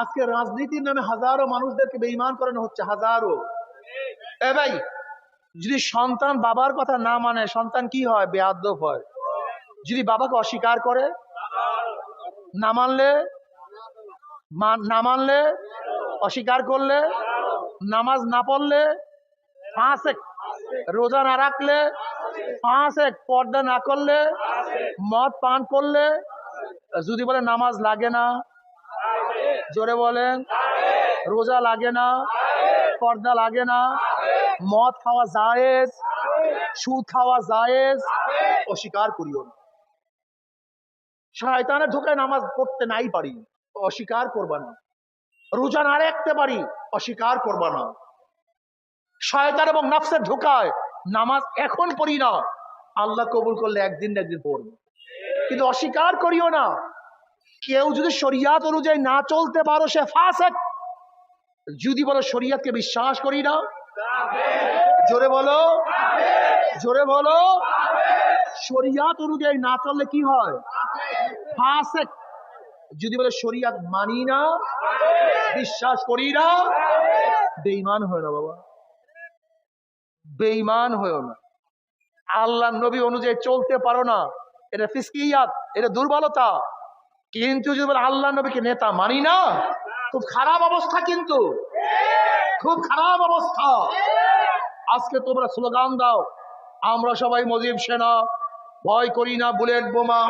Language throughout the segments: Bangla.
আজকে রাজনীতির নামে হাজারো মানুষদেরকে বেইমান করানো হচ্ছে, হাজারো। এ ভাই, যদি সন্তান বাবার কথা না মানে সন্তান কি হয়? বেয়াদ্দব হয়। যদি বাবাকে অস্বীকার করে, না মানলে না মানলে, অস্বীকার করলে, নামাজ না পড়লে, পাঁচ এক রোজা না রাখলে, পাঁচ এক পর্দা না করলে, মদ পান করলে, যদি বলে নামাজ লাগে না জোরে বলেন। রোজা লাগে না, পর্দা লাগে না, মদ খাওয়া জায়েজ, সুদ খাওয়া জায়েজ, অস্বীকার করিও না। শয়তানের ঢোকে নামাজ পড়তে নাই পারি, অস্বীকার করবা না। রোজা না রাখতে পারি, অস্বীকার করবা না। শয়তান এবং নাফসের ঢোকায় নামাজ এখন পড়ি না, আল্লাহ কবুল করলে একদিন একদিন পড়ব। কিন্তু অস্বীকার করিও না কেউ যদি শরিয়াত অনুযায়ী না চলতে পারো, সে ফাসেক। যদি বলো শরিয়াতকে বিশ্বাস করি না, জোরে বলো জোরে বলো, শরিয়াত অনুযায়ী না চললে কি হয়? ফাসেক। যদি বলে শরিয়াত মানি না, বিশ্বাস করি না, বেঈমান হয় না বাবা। বেঈমান হয়েও না। আল্লাহ নবী অনুযায়ী চলতে পারো না। এটা ফিসকিয়াত, এটা দুর্বলতা। কিন্তু যদি বলে আল্লাহ নবীকে নেতা মানি না, খুব খারাপ অবস্থা কিন্তু। খুব খারাপ অবস্থা। আজকে তোমরা স্লোগান দাও, আমরা সবাই মজিব সেনা, ভয় করি না বুলেট বোমা।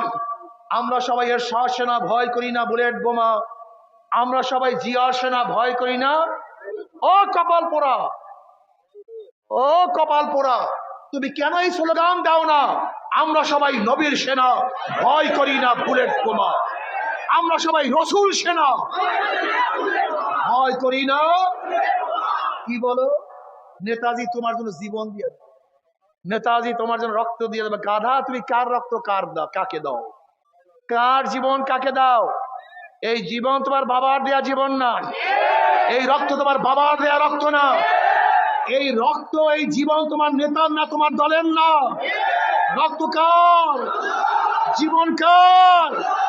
আমরা সবাই এর সেনা, ভয় করি না বুলেট বোমা। আমরা সবাই জিয়া সেনা, ভয় করি না। ও কপাল পোড়া, ও কপাল পোড়া, তুমি কেন এই স্লোগান দাও না? আমরা সবাই নবীর সেনা, ভয় করি না বুলেট বোমা। আমরা সবাই রসুল সেনা। ভয় করি না। কি বলো? নেতাজি তোমার জন্য জীবন দিয়ে। নেতাজি তোমার জন্য রক্ত দিয়ে দেবে। গাধা, তুমি কার রক্ত, কার দাও, কাকে দাও? কার জীবন কাকে দাও? এই জীবন তোমার বাবার দেয়া জীবন না। এই রক্ত তোমার বাবার দেয়া রক্ত না। এই রক্ত, এই জীবন তোমার নেতার না, তোমার দলের না। রক্ত কার? জীবন কার?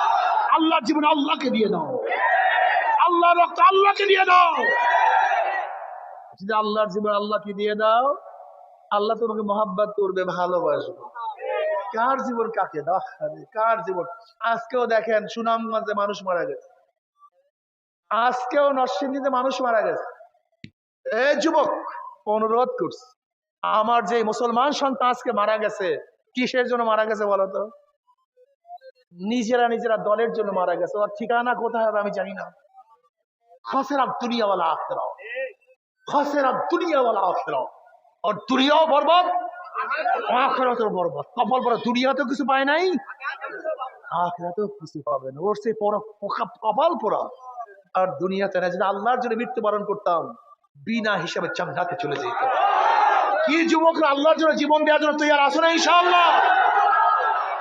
আল্লাহর জীবন আল্লাহকে দিয়ে দাও। আল্লাহর রক্ত আল্লাহকে দিয়ে দাও। যদি আল্লাহর জীবন আল্লাহকে দিয়ে দাও, আল্লাহ তোমাকে মহাব্বত করবে, ভালোবাসবে। কার জীবন কাকে? দাও কার জীবন? আজকেও দেখেন সুনামগঞ্জে মানুষ মারা গেছে। আজকেও নরসিংদীতে মানুষ মারা গেছে। এ যুবক অনুরোধ করছি। আমার যে মুসলমান সন্তান আজকে মারা গেছে, কিসের জন্য মারা গেছে বলো তো? নিজেরা নিজেরা দলের জন্য মারা গেছে। ওর ঠিকানা কোথায় হবে আমি জানি না। খসেরা দুনিয়াওয়ালা আখেরাও। খসেরা দুনিয়াওয়ালা আখেরাও। আর দুনিয়াও বরবাদ, আখেরাতেও বরবাদ। কপাল দুনিয়াতেও কিছু পায় নাই কিছু পাবে না। ওর সে পর কপাল আর দুনিয়াতে না যদি আল্লাহর জন্য মৃত্যুবরণ করতাম, বিনা হিসাবে জান্নাতে চলে যেত। কি যুবকরা আল্লাহর জন্য জীবন দেওয়ার জন্য তৈরি আসো না ইনশাআল্লাহ?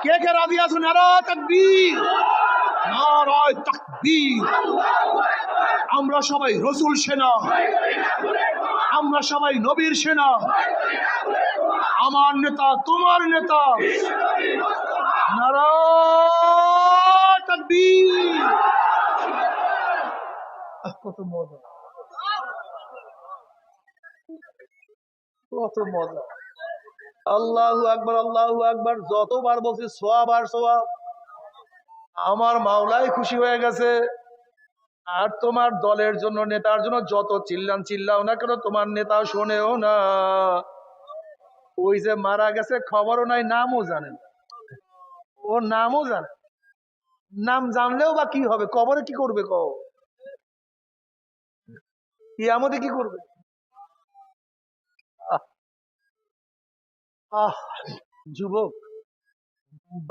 কে কে রাজি আছো? নারা তাকবীর। নারায় তাকবীর। আমরা সবাই রসুল সেনা। আমরা সবাই নবীর সেনা। আমার নেতা, তোমার নেতা। নারায় তাকবীর। কত মজা। কত মজা। আল্লাহু আকবার আল্লাহু আকবার, যতবার বলছি সোয়াব আর সোয়াব আমার মাওলাই খুশি হয়ে গেছে। আর তোমার দলের জন্য, নেতার জন্য যত চিল্লান চিল্লাও না কেন, তোমার নেতা শোনেও না। ওই যে মারা গেছে, খবরও নাই, নামও জানেন ওর নামও জানে নাম জানলেও বা কি হবে? কবরে কি করবে কও? কিয়ামতে কি করবে? যুবক,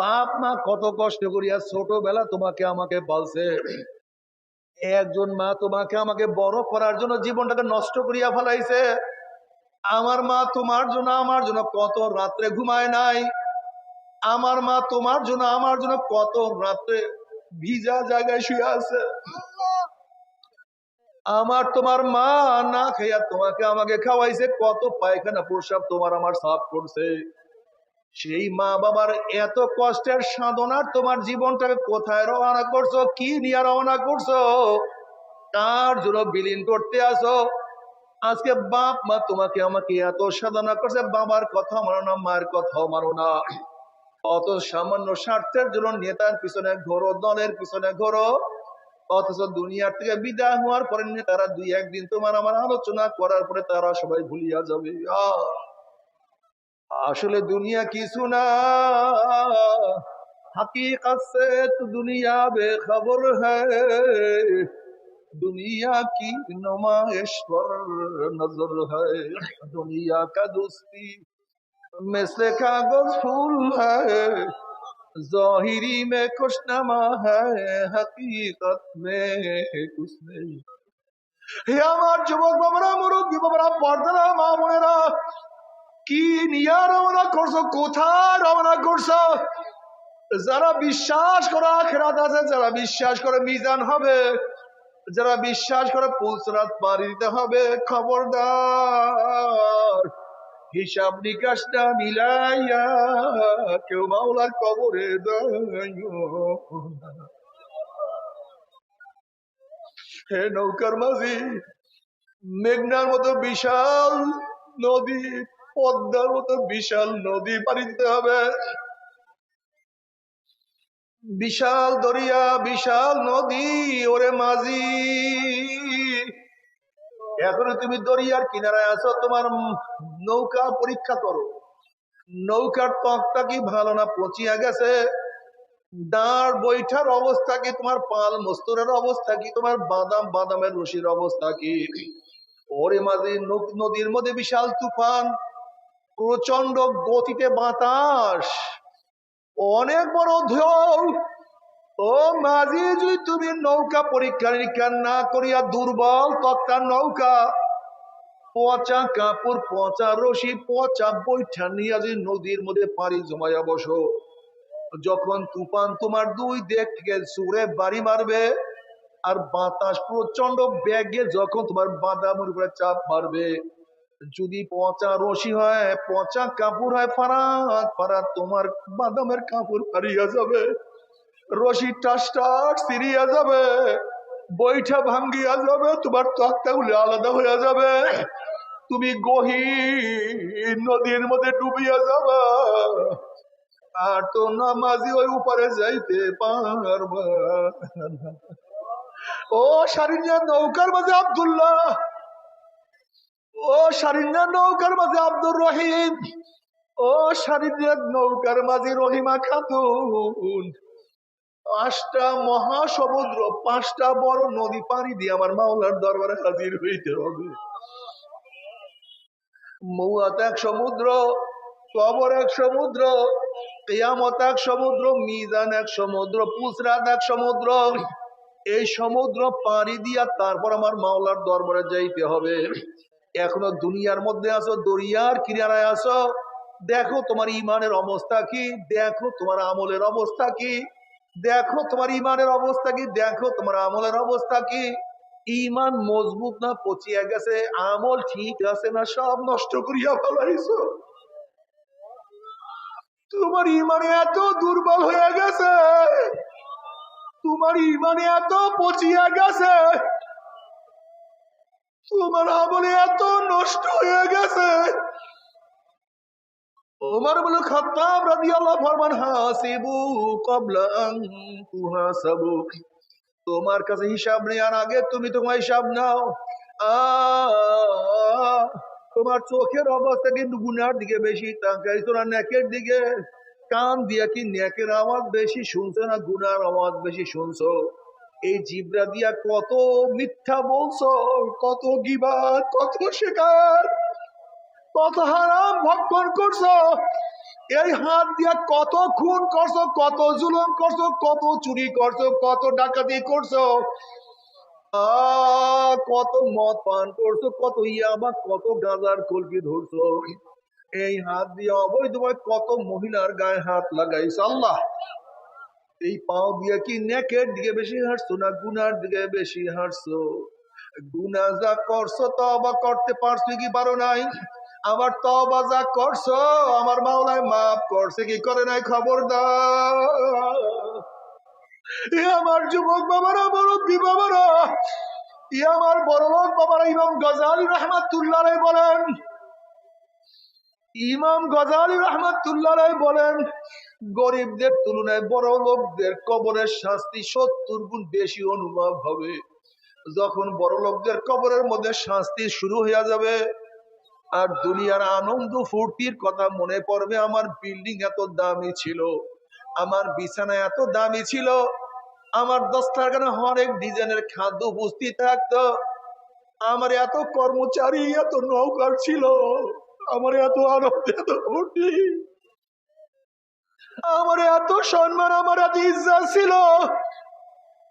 বাপ মা কত কষ্ট করিয়া ছোটবেলা তোমাকে আমাকে বলছে, একজন মা তোমাকে আমাকে বড় করার জন্য জীবনটাকে নষ্ট করিয়া ফেলাইছে। আমার মা তোমার জন্য, আমার জন্য কত রাত্রে ঘুমায় নাই। আমার মা তোমার জন্য, আমার জন্য কত রাত্রে ভিজা জায়গায় শুয়ে আছে। আমার তোমার মা না খাইয়া তোমাকে আমাকে খাওয়াইছে, কত পায়খানা প্রসাব তোমার আমার সাফ করছে। সেই মা বাবার এত কষ্টের সাধনার তোমার জীবনটাকে কোথায় রওনা করছ, কি নিয়ে রওনা করছ? তার জন্য বিলীন করতে আসো। আজকে বাপ মা তোমাকে আমাকে এত সাধনা করছে, বাবার কথা মানো না, মায়ের কথা মানো না। অত সামান্য স্বার্থের জন্য নেতার পিছনে ঘোরো, দলের পিছনে ঘোরো। অথচ দুনিয়ার থেকে বিদায় হওয়ার পরে তারা দুই একদিন তোমার আমার আলোচনা করার পরে তারা সবাই ভুলিয়া যাবে। আসলে দুনিয়া কিছু না। হাকি কাছে তো দুনিয়া বেখবর হ্যায় দুনিয়া কি নমাইশ নজর হ্যায় দুনিয়া কা দোস্তি মেসে কাগজ ফুল হ্যায় ظاہری میں خوشنما ہے, حقیقت میں کچھ نہیں۔ হে আমার যুবক বাবারা, মুরব্বী বাবারা, পর্দারা, মা বোনেরা, কি নিয়া রওনা করছ, কোথায় রওনা করছ? যারা বিশ্বাস করে আখেরাত আছে, যারা বিশ্বাস করে মিজান হবে, যারা বিশ্বাস করে পুলসরাত পাড়ি দিতে হবে, খবরদার। হিসাব নিকাশটা মিলাইয়া কেউ মাওলার কবরে হে নৌকার মাঝি, মেঘনার মতো বিশাল নদী, পদ্মার মতো বিশাল নদী পাড়ি দিতে হবে। বিশাল দরিয়া, বিশাল নদী, ওরে মাঝি। এখন তুমি দরিয়ার কিনারায় আছো, তোমার নৌকা পরীক্ষা করো। নৌকার তকটা কি ভালো না পচিয়া গেছে? দাঁড় বৈঠার অবস্থা কি? তোমার পাল মস্তরের অবস্থা কি? তোমার বাদাম, বাদামের রশির অবস্থা কি? ওরে মাঝে, নদ- নদীর মধ্যে বিশাল তুফান প্রচণ্ড গতিতে বাতাস, অনেক বড় ঢেউ। ও মাঝি, যদি তুমি নৌকা পরীক্ষা নিরীক্ষা না করিয়া দুর্বল তক্তার নৌকা, পচা কাপড়, পচা রশি, পচা বৈঠা নিয়ে যদি নদীর মধ্যে পাড়ি জমাইয়া বসো, যখন তুফান তোমার দুই দেখ থেকে সুরে বাড়ি মারবে, আর বাতাস প্রচণ্ড ব্যাগে যখন তোমার বাদামের উপরে চাপ মারবে। যদি পচা রশি হয়, পচা কাপড় হয়, ফারাত ফারাত তোমার বাদামের কাপড় হারিয়ে যাবে। রশি টাস টাস সিরিয়া যাবে। বইটা ভাঙ্গিয়া যাবে, তোমার তক্তাগুলো আলাদা হয়ে যাবে। তুমি গহীন নদীর মধ্যে ডুবিয়া যাবে। আর তো নামাজি ওই উপরে যাইতে পারবা ও সারিনিয়া, নৌকার মাঝে আব্দুল্লাহ। ও সারিনিয়া, নৌকার মাঝে আব্দুর রহিম। ও সারিনিয়া, নৌকার মাঝে রহিমা খাতুন। পাঁচটা মহাসমুদ্র, পাঁচটা বড় নদী পাড়ি দিয়ে আমার মাওলার দরবারে হাজির হইতে হবে। মৌয়াত এক সমুদ্র, কবর এক সমুদ্র, কেয়ামত এক সমুদ্র, মিজান এক সমুদ্র পুসরাত এক সমুদ্র। এই সমুদ্র পাড়ি দিয়া তারপর আমার মাওলার দরবারে যাইতে হবে। এখনও দুনিয়ার মধ্যে আছো দরিয়ার কিনারায় আছো। দেখো তোমার ইমানের অবস্থা কি, দেখো তোমার আমলের অবস্থা কি। দেখো তোমার ইমানের অবস্থা কি? দেখো তোমার আমলের অবস্থা কি? ইমান মজবুত না পচিয়া গেছে, আমল ঠিক আছে না সব নষ্ট করিয়া ফেলাইছো। তোমার ইমানে এত দুর্বল হয়ে গেছে, তোমার ইমানে এত পচিয়া গেছে, তোমার আমলে এত নষ্ট হয়ে গেছে ওমর বলে খাত্তাব ফরমান হাসিবু তোমার কাছে হিসাব নেওয়ার আগে তুমি তোমার হিসাব নাও। তোমার চোখের অবস্থা কিন্তু গুনার দিকে বেশি তাকাইছো না নেকের দিকে। কান দিয়া কি নেকের আওয়াজ বেশি শুনছো না গুনার আওয়াজ বেশি শুনছো? এই জিবরা দিয়া কত মিথ্যা বলছো, কত গিবাদ, কত শেখার কত হারাম ভক্ষণ করছ? এই হাত দিয়া কত খুন করছ, কত জুলুম করছ, কত চুরি করছ, কত ডাকাতি করছ? কত মদ পান করছ, কত ইয়াবা, কত গাজার কলকি ধরছো। এই হাত দিয়ে অবৈধভাবে কত মহিলার গায়ে হাত লাগাইছো আল্লাহ। এই পাও দিয়ে কি নেকের দিকে বেশি হাঁটছো না গুনার দিকে বেশি হাঁটছো? গুনা যা করছ তো তবা করতে পারছ কি পারো নাই? আমার যা করছ, আমার মাওলায় মাফ করছে, কি করে নাই খবর আমার যুবক বাবারা, মুরব্বী বাবারা ই আমার বড় লোক বাবার, ইমাম গজালি রহমাতুল্লাহ বলেন। ইমাম গজালি রহমাতুল্লাহ বলেন, গরিবদের তুলনায় বড় লোকদের কবরের শাস্তি সত্তর গুণ বেশি অনুভব হবে। যখন বড় লোকদের কবরের মধ্যে শাস্তি শুরু হয়ে যাবে আর দুনিয়ার আনন্দ ফুর্তির কথা মনে পড়বে আমার বিল্ডিং এত দামি ছিল, আমার বিছানা এত দামি ছিল, আমার দশটাখানে হরেক ডিজাইনের খাদ্য উপস্থিত থাকতো, আমার এত কর্মচারী, এত নৌকার ছিল, আমার এত আনন্দ, এত ফুর্তি, আমার এত সম্মান, আমার এত ইজ্জা ছিল।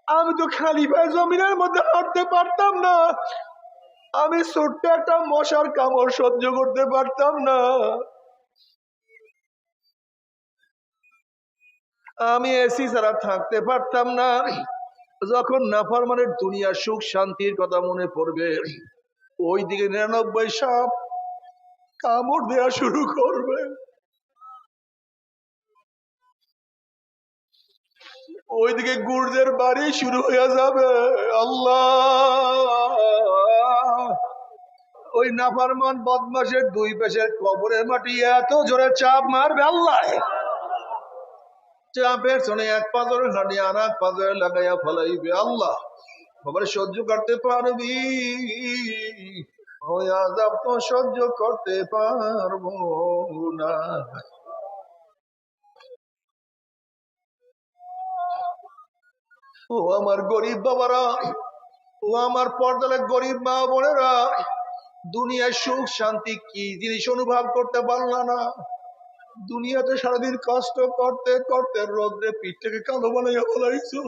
আমি তো খালি পায়ে জমিনের মধ্যে হাঁটতে পারতাম না। আমি ছোট্ট একটা মশার কামড় সহ্য করতে পারতাম না। আমি এসি ছাড়া থাকতে পারতাম না। যখন নাফারমানের দুনিয়া সুখ শান্তির কথা মনে পড়বে ওই দিকে নিরানব্বই সাপ কামড় দেওয়া শুরু করবে। ওইদিকে গুর্জের বাড়ি শুরু হয়ে যাবে। আল্লাহ। ওই নাফারমান বদমাসের দুই পেশের কবরের মাটি এত জোরে চাপ মারবে আল্লাহ। চাপের শোনে এক পাজরে হাঁটি আর এক পাজরে লাগাইয়া ফলাইবে আল্লাহ। খবর সহ্য করতে পারবি। ওই আজাব তো সহ্য করতে পারব না। ও আমার গরিব বাবারা, ও আমার পর্দালে গরিব মা বোনেরা দুনিয়ার সুখ, শান্তি কি জিনিস অনুভব করতে পারল না? দুনিয়াতে সারাদিন কষ্ট করতে করতে রোদ্রে পিঠটাকে কালো বানাইয়া বলাইছো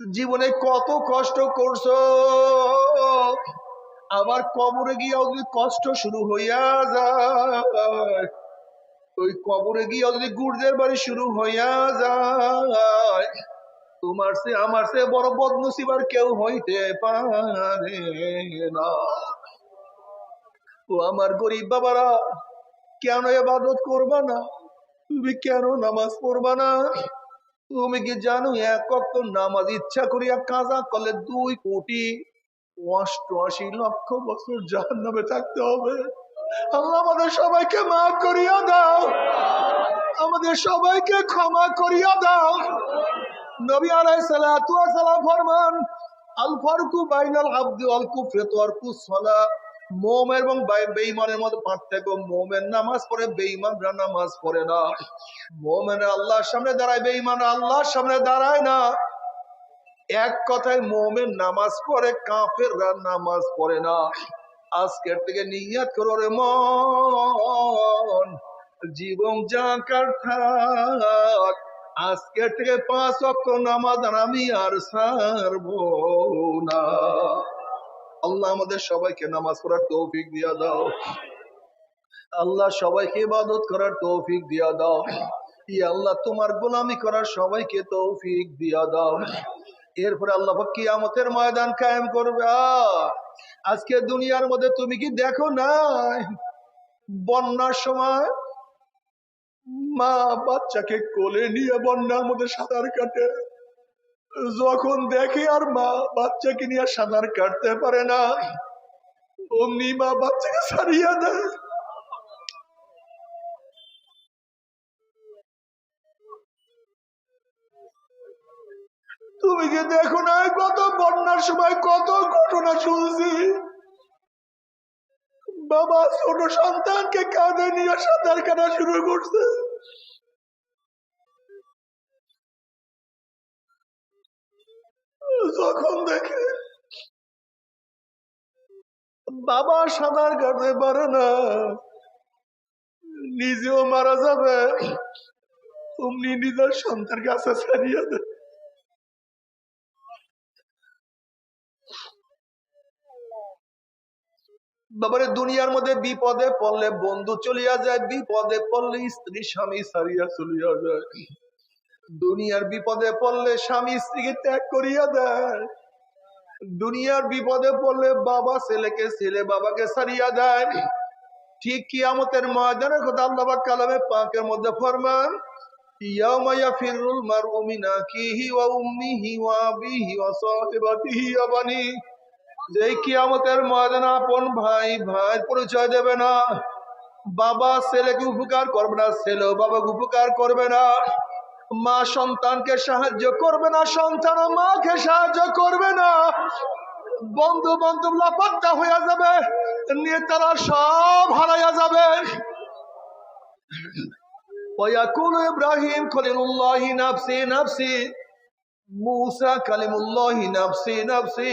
জীবনে কত কষ্ট করছ। আবার কবরে গিয়ে কষ্ট শুরু হইয়া যায় ওই কবরে গিয়ে যদি গুর্জের বাড়ি শুরু হইয়া যায়, তোমার সে আমার সে বড় বদনসিব আর কেউ হইতে পারে না। ও আমার গরিব বাবারা, কেন এবাদত করবা না? তুমি কেন নামাজ পড়বা না? তুমি কি জানো, এক অক্ত নামাজ ইচ্ছা করিয়া কাজা করলে দুই কোটি অষ্টআশি লক্ষ বছর জাহান নামে থাকতে হবে? আল্লাহ, আমাদের সবাইকে মাফ করিয়া দাও। আমাদের সবাইকে ক্ষমা করিয়া দাও। নবী আলাইহিস সালাতু ওয়াস সালাম ফরমান, আল ফারকু বাইনাল আবদি ওয়াল কুফরি তারকুস সালাহ মোমেন এবং বে- বেঈমানের মধ্যে পার্থক্য নামাজ পড়ে নামাজ পড়ে না। মোমেন আল্লাহর সামনে দাঁড়ায় আল্লাহর সামনে দাঁড়ায় না। এক কথায়, মোমেন নামাজ পড়ে, কাফেররা নামাজ পড়ে না। আজকের থেকে নিয়াত করো রে মন। জীবন জাকার থাক। আজকের থেকে পাঁচ অক্ট নামাজ আমি আর সারবো না। আল্লাহ আমাদের সবাইকে নামাজ পড়ার তৌফিক দিয়া দাও। আল্লাহ সবাইকে ইবাদত করার তৌফিক দিয়া দাও। ই আল্লাহ, তোমার গোলামি করার সবাইকে তৌফিক দিয়া দাও। এরপরে আল্লাহ কিয়ামতের ময়দান কায়েম করবে। আহ! আজকে দুনিয়ার মধ্যে তুমি কি দেখো না বন্যার সময় মা বাচ্চাকে কোলে নিয়ে বন্যার মধ্যে সাঁতার কাটে। যখন দেখে আর মা বাচ্চাকে নিয়ে সাঁতার কাটতে পারে না, অমনি মা বাচ্চাকে ছাড়িয়ে দেয়। তুমি কি দেখো না কত বন্যার সময় কত ঘটনা শুনছি? বাবা ছোট সন্তানকে কাঁধে নিয়ে সাঁতার কাটা শুরু করছে। যখন দেখে বাবা সাঁতার কাটতে পারে না, নিজেও মারা যাবে। তুমি নিজের সন্তান কাছে ছাড়িয়ে দেয়। বাবারে, দুনিয়ার মধ্যে বিপদে পড়লে বন্ধু চলিয়া যায়, বিপদে পড়লে স্ত্রী, স্বামী সারিয়া চলিয়া যায়। দুনিয়ার বিপদে পড়লে স্বামী স্ত্রীকে ত্যাগ করিয়া দেয়। দুনিয়ার বিপদে পড়লে বাবা ছেলেকে, ছেলে বাবাকে সারিয়া দেয়। ঠিক কি কিয়ামতের ময়দানের কথা আল্লাহ কালামে পাঁকের মধ্যে ফরমান ইয়াউমা ইয়াফিরুল মারউ মিন আকিহি ওয়া উম্মিহি ওয়া আবিহি ওয়া সাহিবাতিহি ওয়া বানিহি। যে কিয়ামতের ময়দানে আপন ভাই ভাই পরিচয় দেবে না, বাবা ছেলেকে উপকার করবে না ছেলেও বাবাকে উপকার করবে না, মা সন্তানকে সাহায্য করবে না, সন্তান মাকে সাহায্য করবে না বন্ধু বান্ধব লাপাত্তা হইয়া যাবে নেতারা সব হারাইয়া যাবে। ওয়াকুল ইব্রাহিম খলিলুল্লাহি নাফসি নাফসি, মুসা কালিমুল্লাহি নাফসি নাফসি।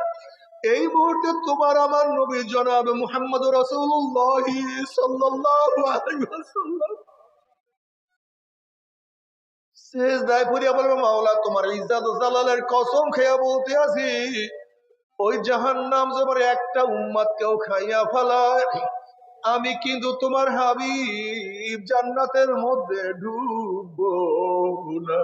এই মুহূর্তে তোমার আমার নবী জনাব মুহাম্মদ রসুল্লাহ মাওলা, তোমার জালালের কসম খেয়া বলতে আছি। ওই জাহান নাম যেমন একটা উম্মাদ কেউ খাইয়া ফেলায়। আমি কিন্তু তোমার হাবিব, জান্নাতের মধ্যে ঢুকবো না।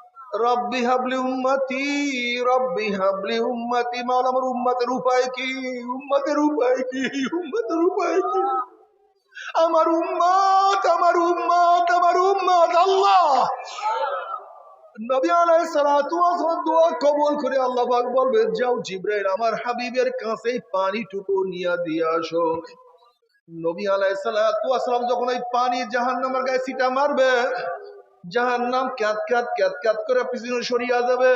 রব্বি হাবলি উম্মতি, রব্বি হাবলি উম্মতি, মাওলা আমার উম্মতের উপায় কি? উম্মতের উপায় কি? উম্মতের উপায় কি? আমার উম্মত আমার উম্মত আমার উম্মত, আল্লাহ! নবী আলাইহিস সালাতু ওয়াসালাম দোয়া কবুল করে আল্লাহ পাক বলবে যাও জিবরাইল, আমার হাবিবের কাছে পানিটুকু নিয়ে দিয়ে আসো। নবী আলাইহিস সালাতু ওয়াসালাম যখন এই পানি জাহান্নামের গায়ে সিটা মারবে জাহান্নাম ক্যাত ক্যাত ক্যাত ক্যাত করে পিছনে সরিয়া যাবে।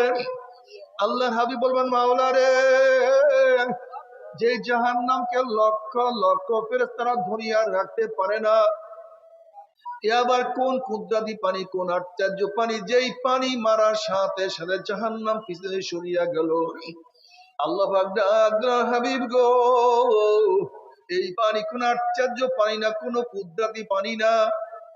আল্লাহর হাবিব বলবেন, মাওলা রে, যে জাহান্নামকে লক্ষ লক্ষ ফেরেশতারা ধরিয়া রাখতে পারে না। এ আবার কোন কুদ্রাদি পানি, কোন আশ্চর্য পানি? যেই পানি মারার সাথে সাথে জাহান নাম পিছনে সরিয়া গেল। আল্লাহ হাবিব গো, এই পানি কোন আশ্চর্য পানি না, কোন কুদ্রাতি পানি না।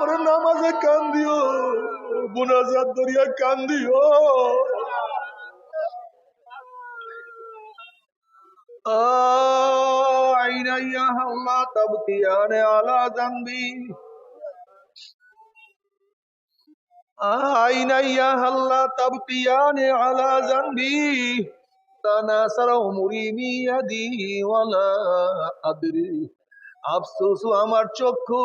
ওরে নামাজে কান দিও বুনাজাত দরিয়া কান দিও আইনা ইয়া আল্লাহ তাবতিয়ানে আলা জানবি। আইনা ইয়া আল্লাহ তাবতিয়ানে আলা জানবি। তানাসার উমরি মিয়াদি ওয়ালা আদরি। আফসোস আমার চক্ষু।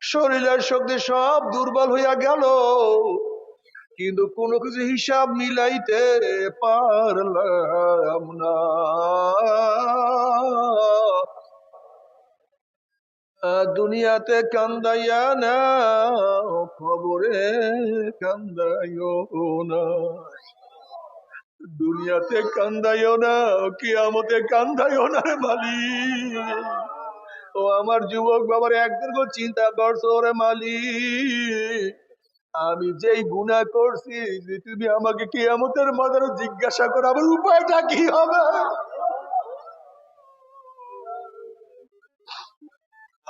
শরীরের শক্তি সব দুর্বল হইয়া গেল। কিন্তু কোনো কিছু হিসাব মিলাইতে পারলাম না। দুনিয়াতে কান্দাইয়া না খবরে কান্দাইও না। দুনিয়াতে কান্দাইও না কি কিয়ামতে কান্দাইও না রে মালিক। ও আমার যুবক বাবার একদিন করে চিন্তা করছ রে মালিক, আমি যেই গুনাহ করছি তুমি আমাকে কি কিয়ামতের মাদারে জিজ্ঞাসা করো, আমার উপায়টা কি হবে?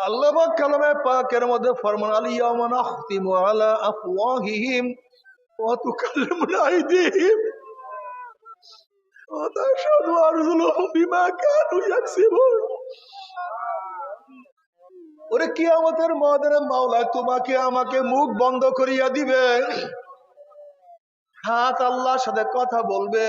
আল্লাহ কালামে পাকের মধ্যে ফরমান আলিয়াউমা নাখতিমু আলা আফওয়াহিহিম, ওয়া তুকাল্লিমুনা আইদিহিম, ওয়া তাশহাদু বিমা কানু ইয়াকসিবুন। ওরে কি আমাদের ময়দানে মাওলা তোমাকে আমাকে মুখ বন্ধ করিয়া দিবে। হাত আল্লাহর সাথে কথা বলবে।